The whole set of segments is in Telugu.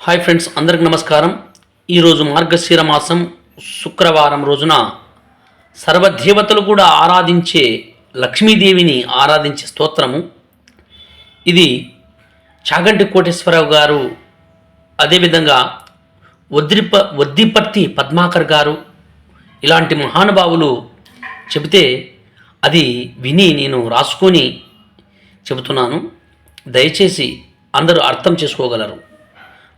హాయ్ ఫ్రెండ్స్ అందరికి నమస్కారం. ఈరోజు మార్గశిర మాసం శుక్రవారం రోజున సర్వదేవతలు కూడా ఆరాధించే లక్ష్మీదేవిని ఆరాధించే స్తోత్రము. ఇది చాగంటి కోటేశ్వరరావు గారు అదేవిధంగా వద్రిప వద్దిపర్తి పద్మాకర్ గారు ఇలాంటి మహానుభావులు చెబితే అది విని నేను రాసుకొని చెబుతున్నాను. దయచేసి అందరూ అర్థం చేసుకోగలరు.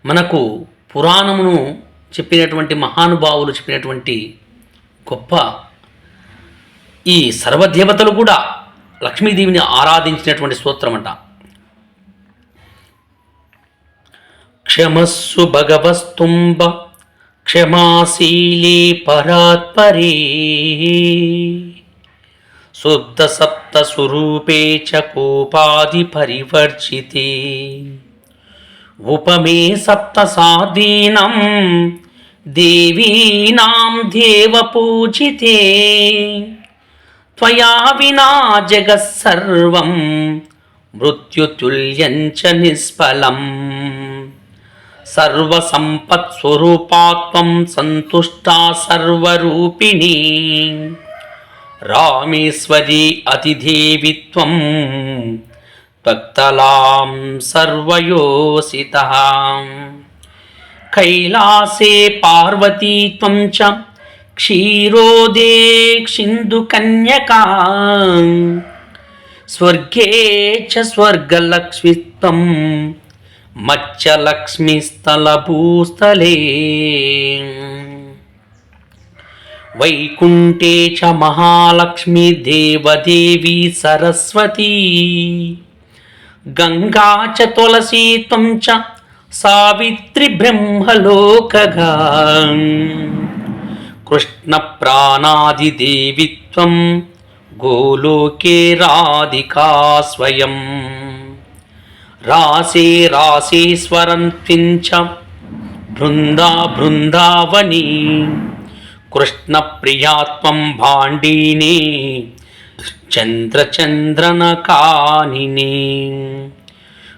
మనకు పురాణమును చెప్పినటువంటి మహానుభావులు చెప్పినటువంటి గొప్ప ఈ సర్వదేవతలు కూడా లక్ష్మీదేవిని ఆరాధించినటువంటి స్తోత్రం అంట క్షమస్సు భగవస్తుంబ క్షమాశీలే పరాత్పరే. శుద్ధ సప్త స్వరూపే చ కోపాది పరివర్జితే. ఉపమే సప్త సాధీనం దేవీనాం దేవపూజితే. త్వయా వినా జగత్సర్వం మృత్యుతుల్యంచ నిష్ఫలం. సర్వసంపత్స్వరూపాత్వం సంతుష్టా సర్వరూపిణి. రామేశ్వరి అతిదేవిత్వం భక్తలాం సర్వయోసిత కైలాసే పార్వతీ త్వం చ క్షీరోదే క్షిందుకన్యకా స్వర్గే చ స్వర్గలక్ష్మిత్వం మత్స్యలక్ష్మిస్థలభూస్థలే వైకుంఠే చ మహాలక్ష్మి దేవదేవి సరస్వతీ గంగా చ తులసీ త్వం చ సావిత్రి బ్రహ్మలోకగా. కృష్ణ ప్రాణాదిదేవిత్వం గోలోకే రాధికా స్వయం. రాసే రాసేశ్వరం త్వించ బృందా బృందావని. కృష్ణ ప్రియాత్వం భాండీని చంద్రచంద్రనకానిని.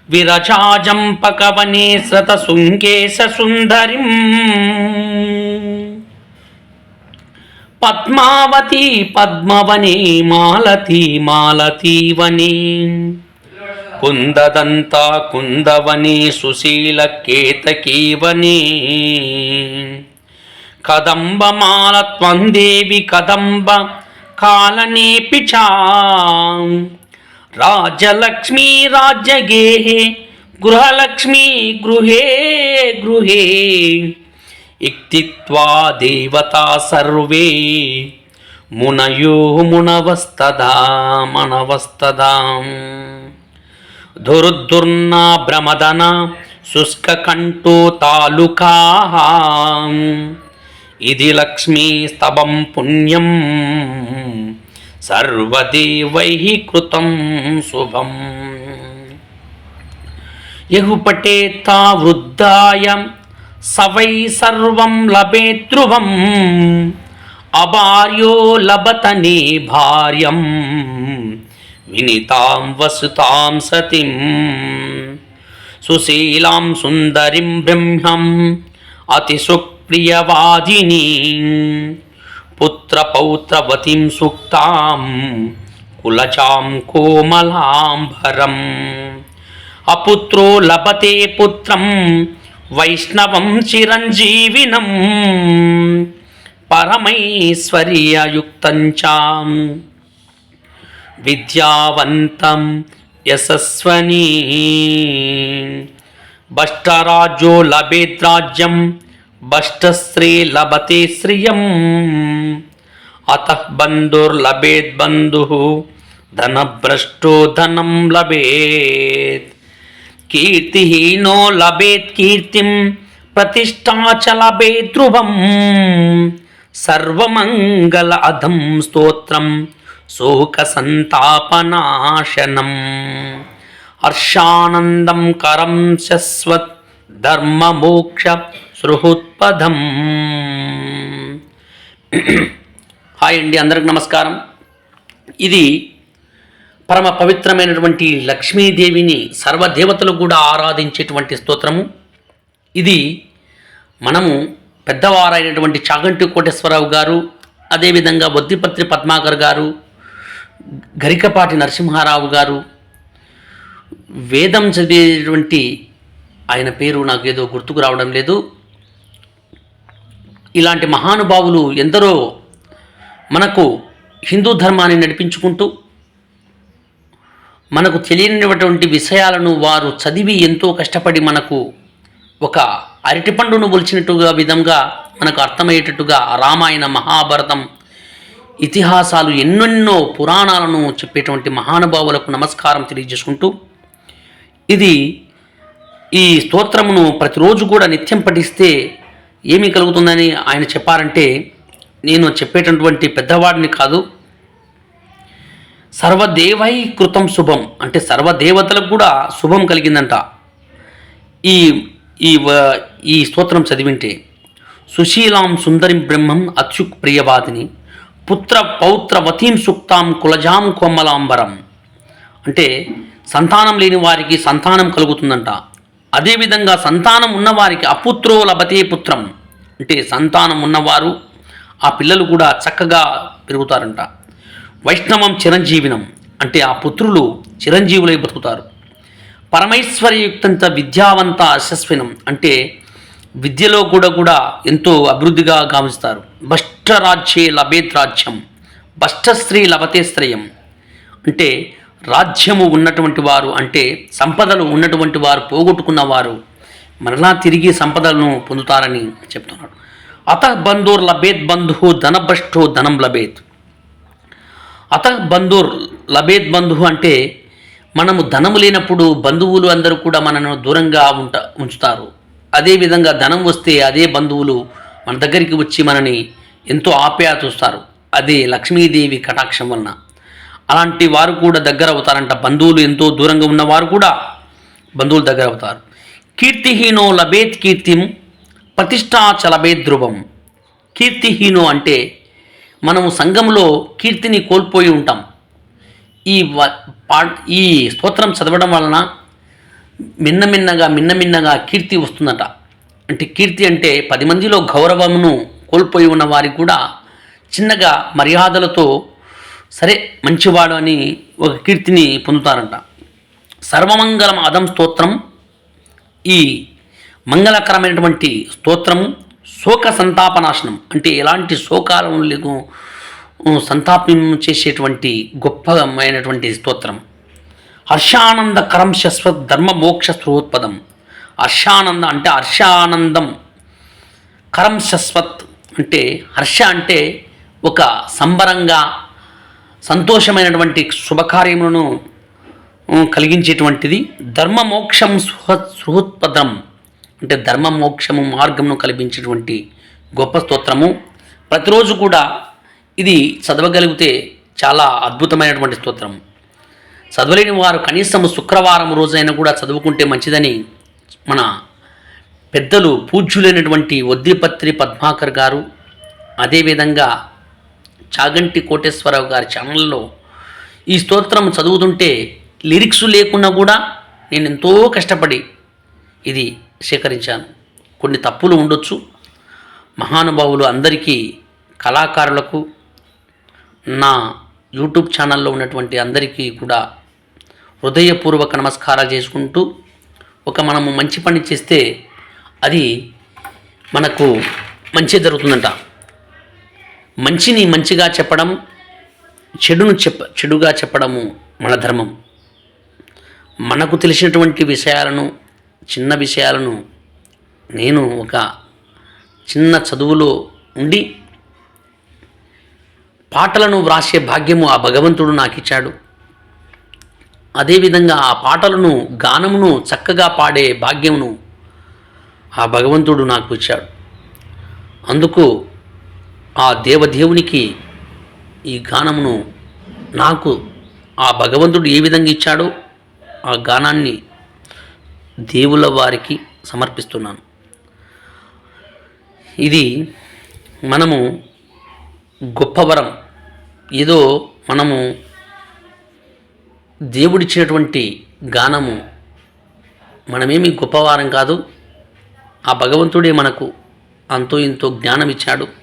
విరచాజంపకవనే శృంగేశ సుందరిం పద్మావతి పద్మవనే మాలతి మాలతీవనే. కుందదంత కుందవనే సుశీల కేతకీవనే. కదంబమాల త్వం దేవి కదంబ కాలనేపి రాజలక్ష్మీ రాజ్యలక్ష్మీ గృహలక్ష్మీ గృహే గృహే. ఇక్తిత్వా దేవతా సర్వే. మునయో మునవస్తదా మనవస్తదా. దుర్దుర్న భ్రమదన శుష్కకంఠో తాలూకా. ఇది లక్ష్మీ స్తవం పుణ్యం. సర్వదేవై కృతం శుభం. యహు తా వృద్ధాయ సవై సర్వం లభే ధ్రువం అభార్యో లభతనే భార్యం. వినితాం వసుతాం సతిం సుశీలాం సుందరిం బ్రహ్మం అతి సుప్రియవాదిని. పుత్రపౌత్రవతిం సుక్తాం కులచాం కోమలాంబరం అపుత్రో లభతే పుత్రం వైష్ణవం చిరంజీవినం పరమైశ్వర్యయుక్తం చాం విద్యావంతం యశస్వనీ భష్టరాజ్యో లభేద్రాజ్యం భష్టశ్రీ లభతి శ్రియం. అత బంధుర్లభేద్ బంధు ధనభ్రష్టో ధనం లభేత్. కీర్తిహీనో లభేత్ కీర్తిం ప్రతిష్టాచ చ లభేత్ ధ్రువం. సర్వమంగళ అధం స్తోత్రం శోక సంతాపనాశనం హర్షానందం కరం శశ్వత్ ధర్మమోక్ష సృహుత్పథం హాయ్ అండి అందరికి నమస్కారం. ఇది పరమ పవిత్రమైనటువంటి లక్ష్మీదేవిని సర్వదేవతలు కూడా ఆరాధించేటువంటి స్తోత్రము. ఇది మనము పెద్దవారైనటువంటి చాగంటి కోటేశ్వరరావు గారు అదేవిధంగా బొద్దిపత్రి పద్మాకర్ గారు గరికపాటి నరసింహారావు గారు వేదం చదివేటువంటి ఆయన పేరు నాకు ఏదో గుర్తుకు రావడం లేదు. ఇలాంటి మహానుభావులు ఎందరో మనకు హిందూ ధర్మాన్ని నడిపించుకుంటూ మనకు తెలియనిటువంటి విషయాలను వారు చదివి ఎంతో కష్టపడి మనకు ఒక అరటిపండును ఒలిచినట్టుగా విధంగా మనకు అర్థమయ్యేటట్టుగా రామాయణ మహాభారతం ఇతిహాసాలు ఎన్నెన్నో పురాణాలను చెప్పేటువంటి మహానుభావులకు నమస్కారం తెలియజేసుకుంటూ ఇది ఈ స్తోత్రమును ప్రతిరోజు కూడా నిత్యం పఠిస్తే ఏమి కలుగుతుందని ఆయన చెప్పారంటే నేను చెప్పేటటువంటి పెద్దవాడిని కాదు సర్వదేవై కృతం శుభం. అంటే సర్వదేవతలకు కూడా శుభం కలిగిందంట. ఈ ఈ వ- ఈ స్తోత్రం చదివింటే సుశీలాం సుందరిం బ్రహ్మం అత్యుక్ ప్రియవాదిని పుత్ర పౌత్రవతీం సుక్తాం కులజాం కొమ్మలాంబరం అంటే సంతానం లేని వారికి సంతానం కలుగుతుందంట. అదేవిధంగా సంతానం ఉన్నవారికి అపుత్రో లభతే పుత్రం. అంటే సంతానం ఉన్నవారు ఆ పిల్లలు కూడా చక్కగా పెరుగుతారంట. వైష్ణవం చిరంజీవినం అంటే ఆ పుత్రులు చిరంజీవులై బతుకుతారు పరమైశ్వర్యయుక్తంత విద్యావంత అశస్వినం అంటే విద్యలో కూడా కూడా ఎంతో అభివృద్ధిగా గావిస్తారు భష్టరాజ్యే లభేత్ రాజ్యం భష్టస్త్రీ లభతే శ్రేయం. అంటే రాజ్యము ఉన్నటువంటి వారు అంటే సంపదలు ఉన్నటువంటి వారు పోగొట్టుకున్న వారు మరలా తిరిగి సంపదలను పొందుతారని చెప్తున్నాడు. అత బంధుర్ లభేత్ బంధు ధనభ్రష్టో ధనం లభేత్. అత బంధుర్ లభేత్ బంధు అంటే మనము ధనము లేనప్పుడు బంధువులు అందరూ కూడా మనను దూరంగా ఉంట ఉంచుతారు. అదేవిధంగా ధనం వస్తే అదే బంధువులు మన దగ్గరికి వచ్చి మనని ఎంతో ఆప్యాయత చూస్తారు. అదే లక్ష్మీదేవి కటాక్షం వలన. అలాంటి వారు కూడా దగ్గర అవుతారంట. బంధువులు ఎంతో దూరంగా ఉన్నవారు కూడా బంధువులు దగ్గర అవుతారు. కీర్తిహీనో లభేత్ కీర్తిం ప్రతిష్టా చలభేత్ ధ్రువం. కీర్తిహీనో అంటే మనము సంఘంలో కీర్తిని కోల్పోయి ఉంటాం. ఈ వ- పా ఈ స్తోత్రం చదవడం వలన మిన్నమిన్నగా మిన్నమిన్నగా కీర్తి వస్తుందట. అంటే కీర్తి అంటే పది మందిలో గౌరవమును కోల్పోయి ఉన్న వారికి కూడా చిన్నగా మర్యాదలతో సరే మంచివాడు అని ఒక కీర్తిని పొందుతారంట. సర్వమంగళం అదం స్తోత్రం. ఈ మంగళకరమైనటువంటి స్తోత్రము శోక సంతాపనాశనం. అంటే ఎలాంటి శోకాలను లేకు సంతాపం చేసేటువంటి గొప్పమైనటువంటి స్తోత్రం. హర్షానందకరం శశ్వత్ ధర్మ మోక్ష స్రోత్పదం. హర్షానంద అంటే హర్షానందం. కరం శశ్వత్ అంటే హర్ష అంటే ఒక సంబరంగా సంతోషమైనటువంటి శుభకార్యములను కలిగించేటువంటిది ధర్మ మోక్షం సుహ సుహృత్పదం అంటే ధర్మ మోక్షము మార్గమును కల్పించేటువంటి గొప్ప స్తోత్రము. ప్రతిరోజు కూడా ఇది చదవగలిగితే చాలా అద్భుతమైనటువంటి స్తోత్రం చదవలేని వారు కనీసం శుక్రవారం రోజైనా కూడా చదువుకుంటే మంచిదని మన పెద్దలు పూజ్యులైనటువంటి వద్దిపత్రి పద్మాకర్ గారు అదేవిధంగా చాగంటి కోటేశ్వరరావు గారి ఛానల్లో ఈ స్తోత్రం చదువుతుంటే లిరిక్స్ లేకున్నా కూడా నేను ఎంతో కష్టపడి ఇది సేకరించాను. కొన్ని తప్పులు ఉండొచ్చు. మహానుభావులు అందరికీ కళాకారులకు నా యూట్యూబ్ ఛానల్లో ఉన్నటువంటి అందరికీ కూడా హృదయపూర్వక నమస్కారాలు చేసుకుంటూ ఒక మనము మంచి పని చేస్తే అది మనకు మంచి జరుగుతుందంట. మంచిని మంచిగా చెప్పడం చెడును చెప్ప చెడుగా చెప్పడము మన ధర్మం. మనకు తెలిసినటువంటి విషయాలను చిన్న విషయాలను నేను ఒక చిన్న చదువులో ఉండి పాటలను వ్రాసే భాగ్యము ఆ భగవంతుడు నాకు ఇచ్చాడు అదేవిధంగా ఆ పాటలను గానమును చక్కగా పాడే భాగ్యమును ఆ భగవంతుడు నాకు ఇచ్చాడు అందుకు ఆ దేవదేవునికి ఈ గానమును నాకు ఆ భగవంతుడు ఏ విధంగా ఇచ్చాడో ఆ గానాన్ని దేవుల వారికి సమర్పిస్తున్నాను. ఇది మనము గొప్పవరం. ఏదో మనము దేవుడిచ్చినటువంటి గానము మనమేమి గొప్పవారం కాదు. ఆ భగవంతుడే మనకు అంతో ఇంతో జ్ఞానం ఇచ్చాడు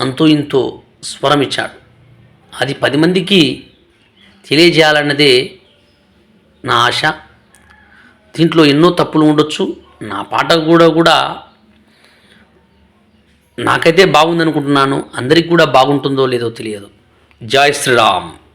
అంతో ఇంతో స్వరం ఇచ్చాడు అది పది మందికి తెలియజేయాలన్నదే నా ఆశ. దీంట్లో ఎన్నో తప్పులు ఉండొచ్చు. నా పాట కూడా కూడా నాకైతే బాగుందనుకుంటున్నాను. అందరికీ కూడా బాగుంటుందో లేదో తెలియదు. జై శ్రీరామ్.